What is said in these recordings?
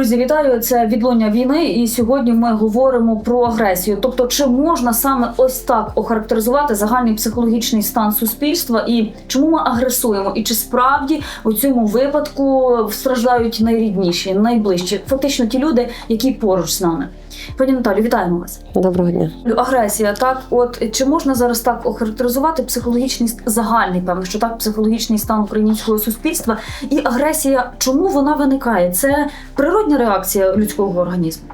Друзі, вітаю! Це відлуння війни, і сьогодні ми говоримо про агресію. Тобто, чи можна саме ось так охарактеризувати загальний психологічний стан суспільства, і чому ми агресуємо? І чи справді у цьому випадку страждають найрідніші, найближчі, фактично ті люди, які поруч з нами? Пані Наталі, вітаємо вас. Доброго дня. Агресія, так от чи можна зараз так охарактеризувати психологічний загальний, певно, що так психологічний стан українського суспільства і агресія, чому вона виникає? Це природня реакція людського організму.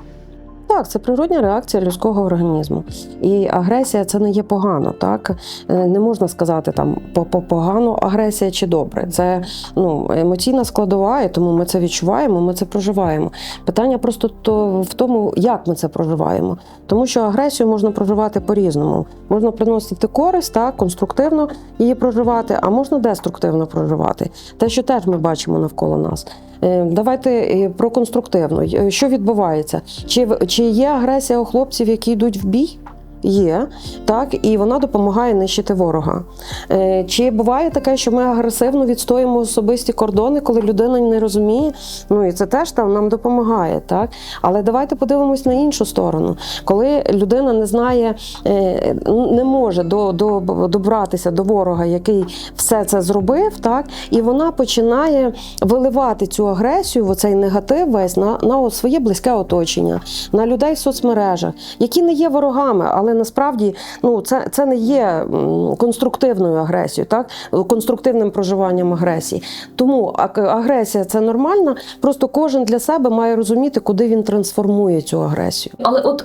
Так, це природня реакція людського організму. І агресія це не є погано. Так Е, не можна сказати там по по- погано агресія чи добре. Це ну емоційна складова, і тому ми це відчуваємо, ми це проживаємо. Питання просто то в тому, як ми це проживаємо. Тому що агресію можна проживати по-різному. Можна приносити користь, так, конструктивно її проживати, а можна деструктивно проживати. Те, що теж ми бачимо навколо нас. Е, Давайте е, про конструктивно. Що відбувається? Чи, чи є агресія у хлопців, які йдуть в бій? Є, так, і вона допомагає нищити ворога. Е, Чи буває таке, що ми агресивно відстоїмо особисті кордони, коли людина не розуміє? Ну і це теж там нам допомагає, так. Але давайте подивимось на іншу сторону. Коли людина не знає, е, не може до, до, добратися до ворога, який все це зробив, так, і вона починає виливати цю агресію, оцей негатив весь на, на своє близьке оточення, на людей в соцмережах, які не є ворогами, але насправді ну, це, це не є конструктивною агресією, так? конструктивним проживанням агресії. Тому аг- агресія це нормально, просто кожен для себе має розуміти, куди він трансформує цю агресію. Але от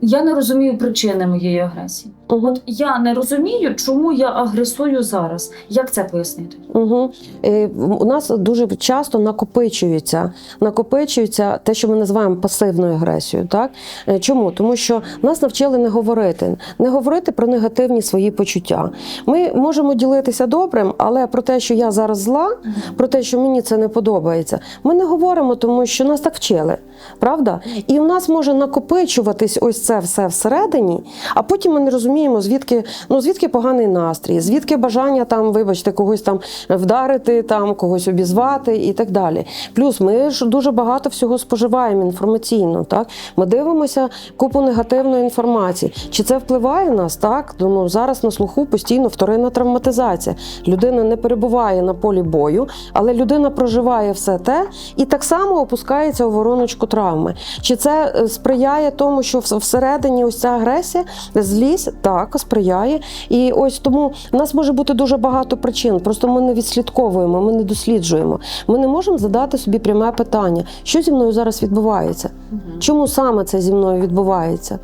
я не розумію причини моєї агресії. Угу. Я не розумію, чому я агресую зараз. Як це пояснити? Угу. Е, у нас дуже часто накопичується, накопичується те, що ми називаємо пасивною агресією. Так? Е, Чому? Тому що нас навчили не говорити, не говорити про негативні свої почуття. Ми можемо ділитися добрим, але про те, що я зараз зла, про те, що мені це не подобається, ми не говоримо, тому що нас так вчили. Правда? І в нас може накопичуватись ось це все всередині, а потім ми не розуміємо, звідки, ну, звідки поганий настрій, звідки бажання там, вибачте, когось там вдарити, там, когось обізвати і так далі. Плюс ми ж дуже багато всього споживаємо інформаційно. Так? Ми дивимося купу негативної інформації. Чи це впливає на нас? Так? Ну, зараз на слуху постійно вторинна травматизація. Людина не перебуває на полі бою, але людина проживає все те і так само опускається у вороночку травми. Чи це е, сприяє тому, що вс- всередині ось ця агресія, злість так сприяє. І ось тому в нас може бути дуже багато причин. Просто ми не відслідковуємо, ми не досліджуємо. Ми не можемо задати собі пряме питання, що зі мною зараз відбувається. Чому саме це зі мною відбувається?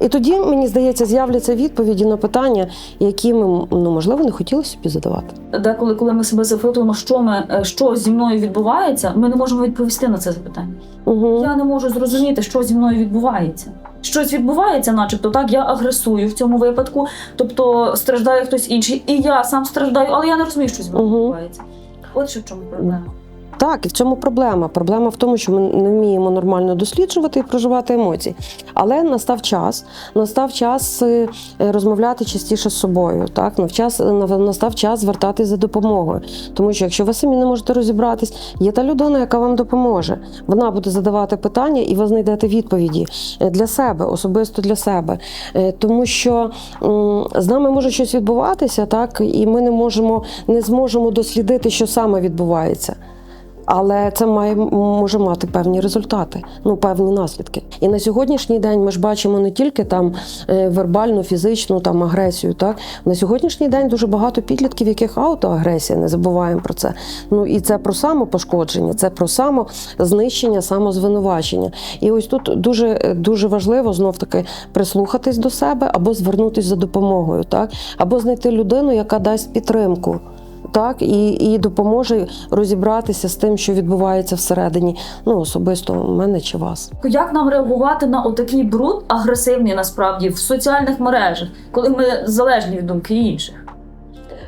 І тоді, мені здається, з'являться відповіді на питання, які ми ну, можливо не хотіли собі задавати. Деколи, коли ми себе запитуємо, що ми е, що зі мною відбувається, ми не можемо відповісти на це запитання. Угу. Я не можу зрозуміти, що зі мною відбувається. Щось відбувається, начебто, так я агресую в цьому випадку, тобто страждає хтось інший, і я сам страждаю, але я не розумію, що зі мною відбувається. От що в чому проблема. Так, і в цьому проблема. Проблема в тому, що ми не вміємо нормально досліджувати і проживати емоції. Але настав час, настав час е, розмовляти частіше з собою. Так, навчас, настав час звертатись за допомогою. Тому що якщо ви самі не можете розібратись, є та людина, яка вам допоможе. Вона буде задавати питання, і ви знайдете відповіді е, для себе, особисто для себе. Е, Тому що з нами може щось відбуватися, так, і ми не можемо, не зможемо дослідити, що саме відбувається. Але це має може мати певні результати, ну певні наслідки. І на сьогоднішній день ми ж бачимо не тільки там е, вербальну, фізичну там агресію. Так на сьогоднішній день дуже багато підлітків, яких аутоагресія, не забуваємо про це. Ну і це про самопошкодження, це про самознищення, самозвинувачення. І ось тут дуже дуже важливо знов таки прислухатись до себе або звернутися за допомогою, так або знайти людину, яка дасть підтримку. Так, і, і допоможе розібратися з тим, що відбувається всередині, ну особисто у мене чи вас. Як нам реагувати на отакий бруд агресивний насправді в соціальних мережах, коли ми залежні від думки інших?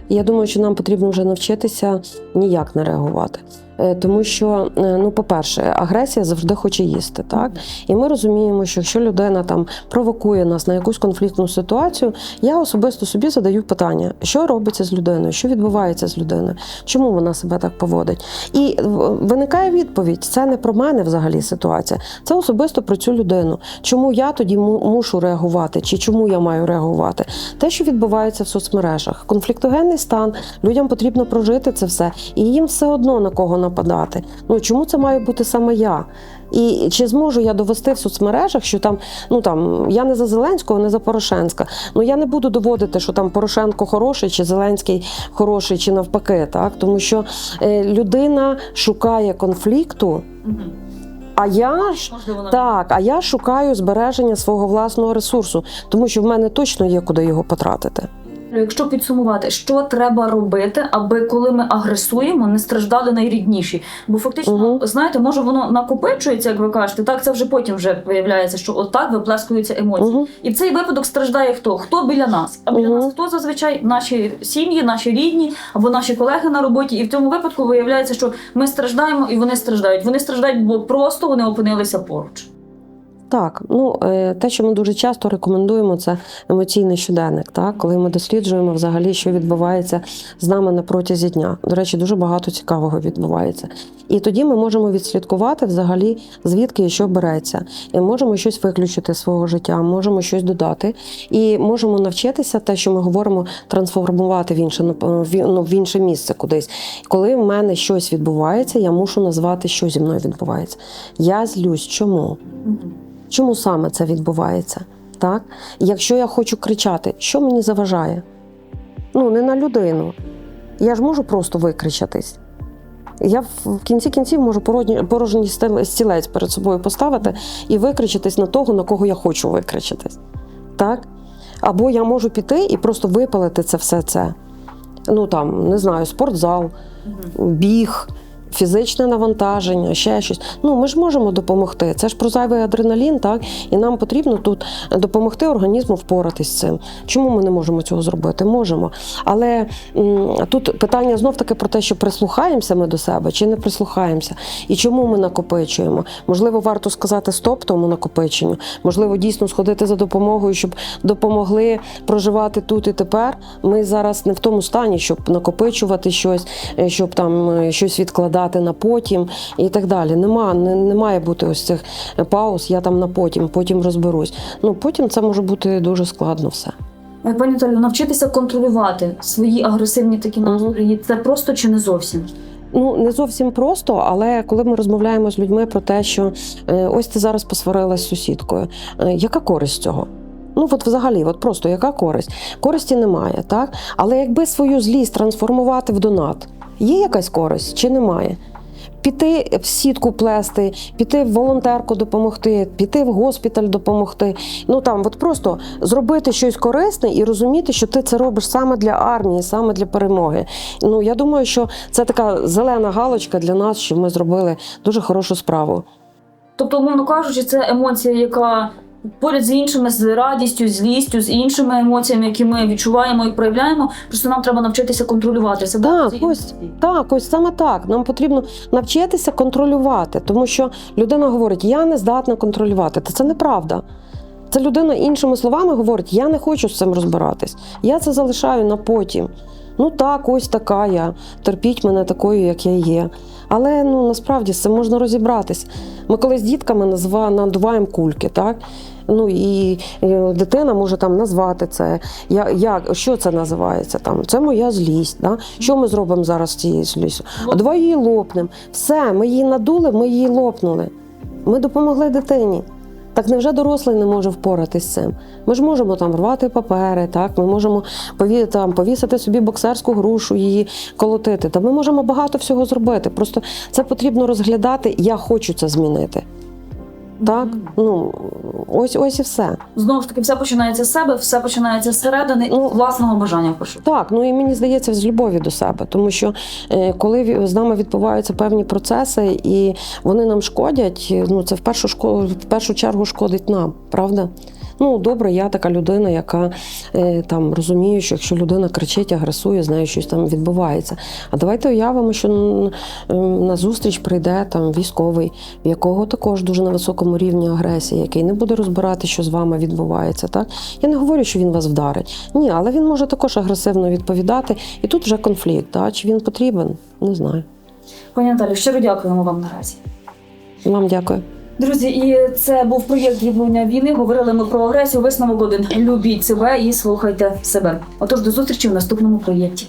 Я думаю, що нам потрібно вже навчитися ніяк не реагувати. Е, Тому що, е, ну, по-перше, агресія завжди хоче їсти, так? І ми розуміємо, що якщо людина там провокує нас на якусь конфліктну ситуацію, я особисто собі задаю питання, що робиться з людиною, що відбувається з людиною, чому вона себе так поводить. І виникає відповідь: це не про мене взагалі ситуація, це особисто про цю людину. Чому я тоді мушу реагувати, чи чому я маю реагувати? Те, що відбувається в соцмережах, конфліктогенний стан, людям потрібно прожити це все, і їм все одно на кого нападати. Ну чому це має бути саме я? І чи зможу я довести в соцмережах, що там, ну там я не за Зеленського, не за Порошенка. Ну я не буду доводити, що там Порошенко хороший, чи Зеленський хороший, чи навпаки, так тому що е, людина шукає конфлікту, а я Можливо, так, а я шукаю збереження свого власного ресурсу, тому що в мене точно є куди його потратити. Якщо підсумувати, що треба робити, аби коли ми агресуємо, не страждали найрідніші? Бо фактично, Мгм. знаєте, може воно накопичується, як ви кажете, так це вже потім вже виявляється, що отак виплескуються емоції. Угу. І в цей випадок страждає хто? Хто біля нас? А біля Мгм. нас хто зазвичай наші сім'ї, наші рідні або наші колеги на роботі. І в цьому випадку виявляється, що ми страждаємо і вони страждають. Вони страждають, бо просто вони опинилися поруч. Так, ну е, те, що ми дуже часто рекомендуємо, це емоційний щоденник, так коли ми досліджуємо взагалі, що відбувається з нами на протязі дня. До речі, дуже багато цікавого відбувається. І тоді ми можемо відслідкувати взагалі, звідки і що береться. І можемо щось виключити з свого життя, можемо щось додати, і можемо навчитися те, що ми говоримо, трансформувати в інше ну, ну, в інше місце кудись. Коли в мене щось відбувається, я мушу назвати, що зі мною відбувається. Я злюсь. Чому? Чому саме це відбувається? Так? Якщо я хочу кричати, що мені заважає? Ну, не на людину. Я ж можу просто викричатись. Я в кінці кінців можу порожній стілець перед собою поставити і викричатись на того, на кого я хочу викричатись. Так? Або я можу піти і просто випалити це все це. Ну там, не знаю, спортзал, біг, фізичне навантаження, ще щось. Ну, ми ж можемо допомогти. Це ж про зайвий адреналін, так? І нам потрібно тут допомогти організму впоратись з цим. Чому ми не можемо цього зробити? Можемо. Але тут питання знов таки про те, що прислухаємося ми до себе чи не прислухаємося, і чому ми накопичуємо. Можливо, варто сказати стоп тому накопиченню. Можливо, дійсно сходити за допомогою, щоб допомогли проживати тут і тепер. Ми зараз не в тому стані, щоб накопичувати щось, е, щоб там е, щось відкладати на потім і так далі. Нема, не, не має бути ось цих пауз. Я там на потім, потім розберусь. Ну потім це може бути дуже складно все. Е, Пані Наталю, навчитися контролювати свої агресивні такі настрої. Це просто чи не зовсім? Ну не зовсім просто, але коли ми розмовляємо з людьми про те, що е, ось ти зараз посварилась з сусідкою, е, яка користь цього? Ну, от взагалі, от просто яка користь? Користі немає, так? Але якби свою злість трансформувати в донат, є якась користь чи немає? Піти в сітку плести, піти в волонтерку допомогти, піти в госпіталь допомогти. Ну там, от просто зробити щось корисне і розуміти, що ти це робиш саме для армії, саме для перемоги. Ну я думаю, що це така зелена галочка для нас, що ми зробили дуже хорошу справу. Тобто, умовно кажучи, це емоція, яка поряд з іншими, з радістю, злістю, з іншими емоціями, які ми відчуваємо і проявляємо. Просто нам треба навчитися контролювати себе. Так, ось. Так, ось саме так. Нам потрібно навчитися контролювати, тому що людина говорить, я не здатна контролювати. Та це неправда. Це людина іншими словами говорить, я не хочу з цим розбиратись. Я це залишаю на потім. Ну так, ось така я. Терпіть мене такою, як я є. Але ну насправді з можна розібратись. Ми коли з дітками надуваємо кульки, так? Ну і е, дитина може там назвати це. Я, як, що це називається? Там? Це моя злість. Да? Що ми зробимо зараз з цією злістю? А давай її лопнемо. Все, ми її надули, ми її лопнули. Ми допомогли дитині. Так невже дорослий не може впоратись з цим? Ми ж можемо там рвати папери, так ми можемо пові, там, повісити собі боксерську грушу, її колотити. Та ми можемо багато всього зробити. Просто це потрібно розглядати. Я хочу це змінити. Так, ну ось ось і все. Знову ж таки, все починається з себе, все починається зсередини Ну, власного бажання Пошу Так, ну і мені здається, з любові до себе, тому що е, коли з нами відбуваються певні процеси і вони нам шкодять, ну це в першу шко- в першу чергу шкодить нам, правда? Ну добре, я така людина, яка е, там розумію, що якщо людина кричить, агресує, знає, щось там відбувається. А давайте уявимо, що на зустріч прийде там військовий, в якого також дуже на високому рівні агресії, який не буде розбирати, що з вами відбувається. Так я не говорю, що він вас вдарить. Ні, але він може також агресивно відповідати, і тут вже конфлікт. Так? Чи він потрібен? Не знаю. Пані Наталю, щиро дякуємо вам наразі. Вам дякую. Друзі, і це був проєкт відлуння війни. Говорили ми про агресію. Висновок один. Любіть себе і слухайте себе. Отож, до зустрічі в наступному проєкті.